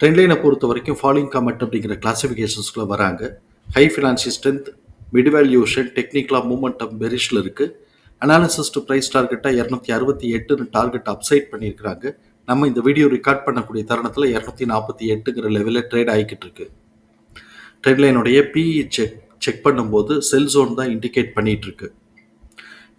Trend லைனை பொறுத்த வரைக்கும் ஃபாலிங் கமெண்ட் அப்படிங்கிற கிளாஸிஃபிகேஷன்ஸ்குள்ளே வராங்க. High financial strength mid valuation டெக்னிக்கலாக மூமெண்டம் பெரிஷில் இருக்குது அனாலிசிஸ் டு ப்ரைஸ் டார்கெட்டாக இரநூத்தி அறுபத்தி எட்டுன்னு டார்கெட் அப்சைட் பண்ணியிருக்கிறாங்க. நம்ம இந்த வீடியோ ரெக்கார்ட் பண்ணக்கூடிய தருணத்தில் இரநூத்தி நாற்பத்தி எட்டுங்கிற லெவலில் ட்ரேட் ஆகிக்கிட்டு இருக்கு. ட்ரெண்ட் லைனுடைய பிஇ செக் செக் பண்ணும்போது செல் ஜோன் தான் இண்டிகேட் பண்ணிட்டு இருக்கு.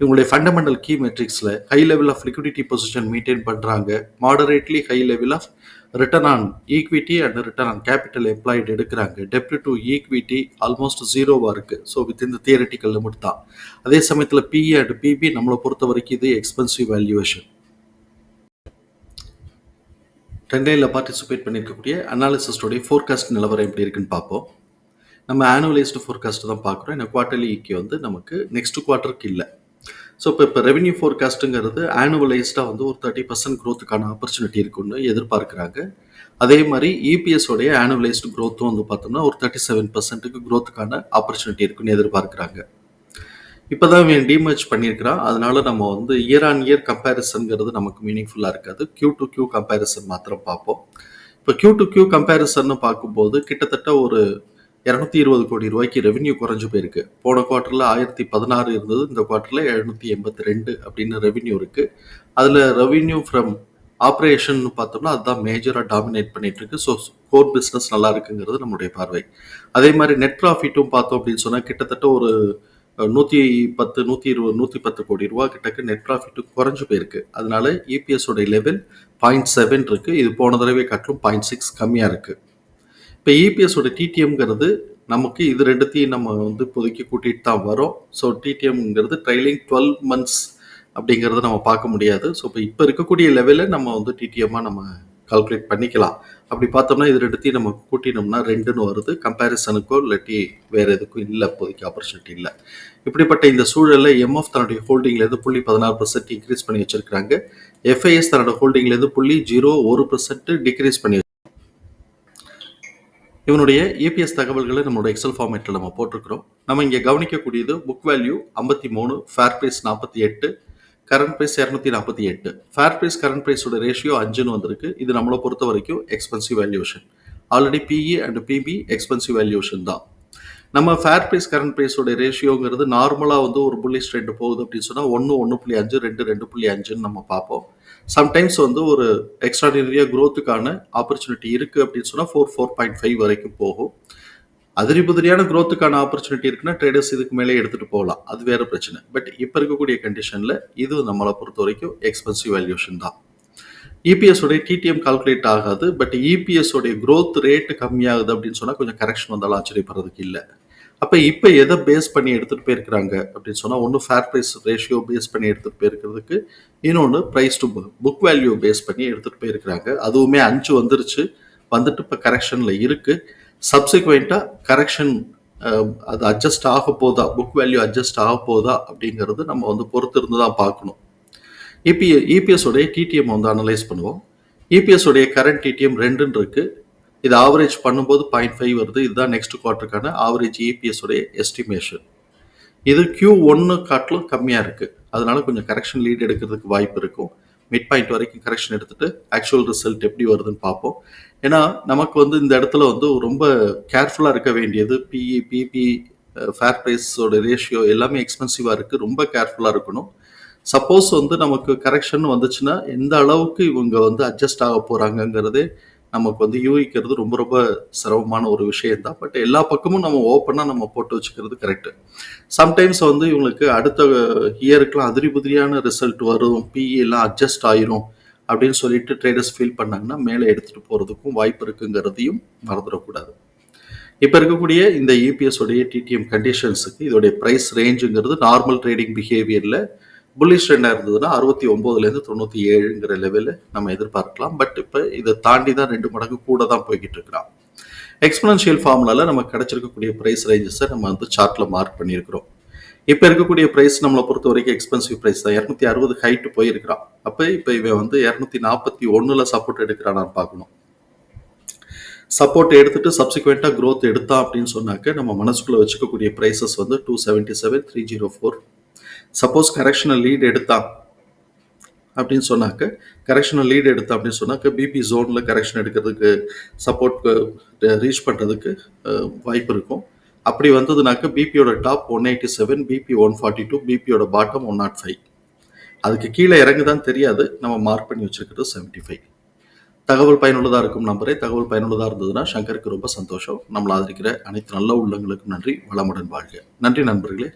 இவங்களுடைய fundamental key மெட்ரிக்ஸில் high level of liquidity position maintain பண்ணுறாங்க moderately high level of return on equity and return on capital employed எடுக்கிறாங்க. டெப்ட் டு ஈக்விட்டி ஆல்மோஸ்ட் ஜீரோவாக இருக்குது ஸோ வித் இந்த தியரட்டிக்கல் லிமிட் தான். அதே சமயத்தில் பிஇ அண்ட் பிபி நம்மளை பொறுத்த வரைக்கும் இது எக்ஸ்பென்சிவ் வேல்யூவேஷன் டென்டையில் பார்ட்டிசிபேட் பண்ணியிருக்கக்கூடிய அனாலிசிஸ்டோடைய ஃபோர்காஸ்ட் நிலவரம் எப்படி இருக்குன்னு பார்ப்போம். நம்ம ஆனுவலைஸ்டு ஃபோர்காஸ்ட் தான் பார்க்குறோம். இந்த குவார்டர்லி வந்து நமக்கு நெக்ஸ்ட் குவார்ட்டருக்கு இல்லை. ஸோ இப்போ இப்போ ரெவென்யூ ஃபோர்காஸ்ட்டுங்கிறது ஆனுவலைஸ்டாக வந்து ஒரு தேர்ட்டி பர்சன்ட் க்ரோத்துக்கான ஆப்பர்ச்சுனிட்டி இருக்குன்னு எதிர்பார்க்குறாங்க. அதே மாதிரி இபிஎஸோடைய ஆனுவலைஸ்டு க்ரோத்தும் வந்து பார்த்தோம்னா ஒரு தேர்ட்டி செவன் பர்சன்ட்டுக்கு க்ரோத்துக்கான ஆப்பர்ச்சுனிட்டி இருக்குன்னு எதிர்பார்க்குறாங்க. இப்போ தான் இவன் டிமர்ஜ் பண்ணியிருக்கிறான். அதனால நம்ம வந்து இயர் ஆன் இயர் கம்பேரிசன்ங்கிறது நமக்கு மீனிங்ஃபுல்லாக இருக்காது. கியூ டு கியூ கம்பேரிசன் மாத்திரம் பார்ப்போம். இப்போ கியூ டு கியூ கம்பேரிசன் பார்க்கும்போது கிட்டத்தட்ட ஒரு இரநூத்தி இருபது கோடி ரூபாய்க்கு ரெவென்யூ குறைஞ்சு போயிருக்கு. போன குவார்ட்டரில் ஆயிரத்தி பதினாறு இருந்தது இந்த குவார்ட்டரில் எழுநூற்றி எண்பத்தி ரெண்டு அப்படின்னு ரெவென்யூ இருக்குது அதில் ரெவென்யூ ஃப்ரம் ஆப்ரேஷன் பார்த்தோம்னா அதுதான் மேஜராக டாமினேட் பண்ணிட்டு இருக்கு ஸோ கோர் பிஸ்னஸ் நல்லா இருக்குங்கிறது நம்மளுடைய பார்வை. அதே மாதிரி நெட் ப்ராஃபிட்டும் பார்த்தோம் அப்படின்னு சொன்னால் கிட்டத்தட்ட ஒரு நூற்றி பத்து நூற்றி இருபது நூற்றி பத்து கோடி ரூபா கிட்டக்கு நெட் ப்ராஃபிட்டும் குறைஞ்சு போயிருக்கு. அதனால இபிஎஸோட லெவல் பாயிண்ட் செவன் இருக்குது இது போன தடவை காட்டிலும் பாயிண்ட் சிக்ஸ் கம்மியாக இருக்குது இப்போ இபிஎஸோட டிடிஎம்ங்கிறது நமக்கு இது ரெண்டுத்தையும் நம்ம வந்து இப்போதைக்கு கூட்டிகிட்டு தான் வரோம். ஸோ டிடிஎம்ங்கிறது ட்ரைலிங் டுவெல் மந்த்ஸ் அப்படிங்கிறத நம்ம பார்க்க முடியாது. ஸோ இப்போ இப்போ இருக்கக்கூடிய லெவலில் நம்ம வந்து டிடிஎம்மாக நம்ம கால்குலேட் பண்ணிக்கலாம். அப்படி பார்த்தோம்னா இது ரெண்டுத்தையும் நம்ம கூட்டினோம்னா ரெண்டுன்னு வருது. கம்பேரிசனுக்கோ இல்லாட்டி வேறு எதுக்கும் இல்லை இப்போதைக்கு ஆப்பர்ச்சுனிட்டி இல்லை. இப்படிப்பட்ட இந்த சூழலில் எம்எஃப் தன்னுடைய ஹோல்டிங்லேருந்து புள்ளி பதினாறு பர்சன்ட் இன்க்ரீஸ் பண்ணி வச்சுருக்காங்க எஃப்ஐஎஸ் தன்னோட ஹோல்டிங்லேருந்து புள்ளி ஜீரோ ஒரு பர்சன்ட் டிக்ரீஸ் பண்ணி இவனுடைய ஏபிஎஸ் தகவல்களை நம்மளோட எக்ஸல் ஃபார்மேட்டில் நம்ம போட்டிருக்கிறோம். நம்ம இங்கே கவனிக்கக்கூடியது புக் வேல்யூ ஐம்பத்தி மூணு ஃபேர் ப்ரைஸ் நாற்பத்தி எட்டு கரண்ட் ப்ரைஸ் இரநூத்தி நாற்பத்தி எட்டு. ஃபேர் ப்ரைஸ் கரண்ட் ப்ரைஸோட ரேஷியோ அஞ்சுன்னு வந்திருக்கு. இது நம்மளை பொறுத்த வரைக்கும் expensive valuation already PE and PB expensive valuation தான். நம்ம ஃபேர் ப்ரைஸ் கரண்ட் ப்ரைஸோட ரேஷியோங்கிறது நார்மலாக வந்து ஒரு புள்ளி ஸ்ட்ரெண்ட் போகுது அப்படின்னு சொன்னால் ஒன்று ஒன்று புள்ளி அஞ்சு ரெண்டு ரெண்டு புள்ளி அஞ்சுன்னு நம்ம பார்ப்போம். சம்டைம்ஸ் வந்து ஒரு எக்ஸ்ட்ராடினரியாக க்ரோத்துக்கான ஆப்பர்ச்சுனிட்டி இருக்குது அப்படின்னு சொன்னால் ஃபோர் ஃபோர் பாயிண்ட் ஃபைவ் வரைக்கும் போகும். அதிரிபுதிரியான க்ரோத்துக்கான ஆப்பர்ச்சுனிட்டி இருக்குன்னா ட்ரேடர்ஸ் இதுக்கு மேலே எடுத்துகிட்டு போகலாம். அது வேறு பிரச்சனை. பட் இப்போ இருக்கக்கூடிய கண்டிஷனில் இது நம்மளை பொறுத்த வரைக்கும் எக்ஸ்பென்சிவ் வேல்யூஷன் தான் இபிஎஸ் உடைய டிடிஎம் கால்குலேட் ஆகாது. பட் இபிஎஸ் உடைய க்ரோத் ரேட்டு கம்மியாகுது அப்படின்னு சொன்னால் கொஞ்சம் கரெக்ஷன் வந்தாலும் ஆச்சரியப்படுறதுக்கு இல்லை. அப்போ இப்போ எதை பேஸ் பண்ணி எடுத்துகிட்டு போயிருக்கிறாங்க அப்படின்னு சொன்னால் ஒன்று ஃபேர் ப்ரைஸ் ரேஷியோ பேஸ் பண்ணி எடுத்துகிட்டு போயிருக்கிறதுக்கு இன்னொன்று price to book value base பண்ணி எடுத்துகிட்டு போயிருக்கிறாங்க. அதுவுமே அஞ்சு வந்துருச்சு. வந்துட்டு இப்போ கரெக்ஷனில் இருக்குது சப்சிக்வெண்ட்டாக கரெக்ஷன் அது அட்ஜஸ்ட் ஆக போதா புக் வேல்யூ அட்ஜஸ்ட் ஆக போதா அப்படிங்கிறது நம்ம வந்து பொறுத்து இருந்து தான் பார்க்கணும் இபி இபிஎஸ் உடைய டிடிஎம் வந்து அனலைஸ் பண்ணுவோம். இபிஎஸ் உடைய கரண்ட் டிடிஎம் ரெண்டுன்னு இருக்குது இது ஆவரேஜ் பண்ணும்போது பாயிண்ட் ஃபைவ் வருது. இதுதான் நெக்ஸ்ட் குவார்ட்டருக்கான ஆவரேஜ் இபிஎஸ் உடைய எஸ்டிமேஷன் இது கியூ ஒன்று காட்டிலும் கம்மியாக இருக்குது அதனால கொஞ்சம் கரெக்ஷன் லீட் எடுக்கிறதுக்கு வாய்ப்பு இருக்கும். மிட் பாயிண்ட் வரைக்கும் கரெக்ஷன் எடுத்துகிட்டு ஆக்சுவல் ரிசல்ட் எப்படி வருதுன்னு பார்ப்போம். ஏன்னா நமக்கு வந்து இந்த இடத்துல வந்து ரொம்ப கேர்ஃபுல்லாக இருக்க வேண்டியது பிஇ பிபி ஃபேர் ப்ரைஸோட ரேஷியோ எல்லாமே எக்ஸ்பென்சிவாக இருக்குது ரொம்ப கேர்ஃபுல்லாக இருக்கணும். சப்போஸ் வந்து நமக்கு கரெக்ஷன் வந்துச்சுன்னா எந்த அளவுக்கு இவங்க வந்து அட்ஜஸ்ட் ஆக போகிறாங்கங்கிறதே நமக்கு வந்து யூகிக்கிறது ரொம்ப ரொம்ப சிரமமான ஒரு விஷயம் தான். பட் எல்லா பக்கமும் நம்ம ஓப்பனாக நம்ம போட்டு வச்சுக்கிறது கரெக்டு சம்டைம்ஸ் வந்து இவங்களுக்கு அடுத்த இயருக்குலாம் அதிரி புதிரியான ரிசல்ட் வரும். பிஇ எல்லாம் அட்ஜஸ்ட் ஆயிரும் அப்படின்னு சொல்லிட்டு ட்ரேடர்ஸ் ஃபீல் பண்ணாங்கன்னா மேலே எடுத்துகிட்டு போகிறதுக்கும் வாய்ப்பு இருக்குங்கிறதையும் மறந்துடக்கூடாது. இப்போ இருக்கக்கூடிய இந்த இபிஎஸ் உடைய டிடிஎம் கண்டிஷன்ஸுக்கு இதோடைய ப்ரைஸ் ரேஞ்சுங்கிறது நார்மல் ட்ரேடிங் பிஹேவியரில் புல்லிஷ் ட்ரெண்டாக இருந்ததுன்னா அறுபத்தி ஒம்போதுலேருந்து தொண்ணூற்றி ஏழுங்கிற லெவலில் நம்ம எதிர்பார்க்கலாம். பட் இப்போ இதை தாண்டி தான் ரெண்டு மடங்கு கூட தான் போய்கிட்டு இருக்கிறான். எக்ஸ்பனன்ஷியல் ஃபார்முலாவில் நமக்கு கிடைச்சிருக்கக்கூடிய ப்ரைஸ் ரேஞ்சஸை நம்ம வந்து சார்ட்டில் மார்க் பண்ணியிருக்கிறோம். இப்போ இருக்கக்கூடிய ப்ரைஸ் நம்மளை பொறுத்த வரைக்கும் எக்ஸ்பென்சிவ் ப்ரைஸ் தான். இரநூத்தி அறுபது ஹைட்டு போயிருக்கிறான். அப்போ இப்போ இவன் வந்து இரநூத்தி நாற்பத்தி ஒன்றில் சப்போர்ட் எடுக்கிறானான்னு பார்க்கணும். சப்போர்ட் எடுத்துட்டு சப்சிக்வெண்ட்டாக க்ரோத் எடுத்தான் அப்படின்னு சொன்னாக்க நம்ம மனசுக்குள்ளே வச்சுக்கக்கூடிய ப்ரைஸஸ் வந்து two seventy seven three zero four suppose correctional lead எடுத்தான் அப்படின்னு சொன்னாக்க கரெக்ஷனல் லீட் எடுத்தா அப்படின்னு சொன்னாக்க பிபி ஜோனில் கரெக்ஷன் எடுக்கிறதுக்கு சப்போர்ட் ரீச் பண்ணுறதுக்கு வாய்ப்பு இருக்கும். அப்படி வந்ததுனாக்க பிபியோட top one eighty seven PB one forty two பிபியோட bottom one nought five அதுக்கு கீழே இறங்குதான் தெரியாது. நம்ம மார்க் பண்ணி வச்சுருக்கிறது செவன்ட்டி ஃபைவ் தகவல் பயனுள்ளதாக இருக்கும் நம்பரே. தகவல் பயனுள்ளதாக இருந்ததுன்னா சங்கருக்கு ரொம்ப சந்தோஷம். நம்மளை ஆதரிக்கிற அனைத்து நல்ல உள்ளங்களுக்கும் நன்றி. வளமுடன் வாழ்க. நன்றி நண்பர்களே.